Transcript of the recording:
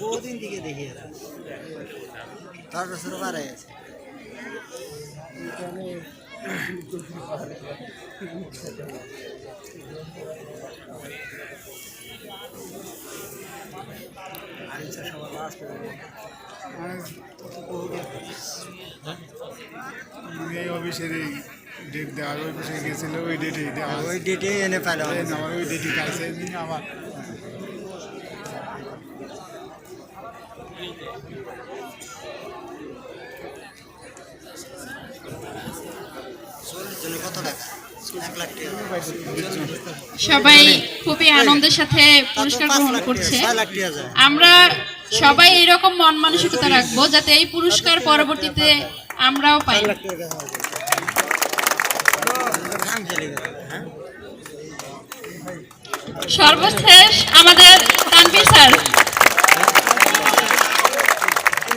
বহুদিন দিকে দেখি এরা। দশ বছর বারে আছে। এই অফিসের এই ডেট দেওয়ার ওই অফিসে গেছিল ওই ডেটে দেওয়া ওই ডেটে এনে পেল আমার ওই ডেটে কাছে আমার চল্লিশ জনে কত টাকা? সবাই খুবই আনন্দের সাথে পুরস্কার গ্রহণ করছে। আমরা সবাই এরকম মন মানসিকতা রাখব যাতে এই পুরস্কার পরবর্তীতে আমরাও পাই। সর্বশেষ আমাদের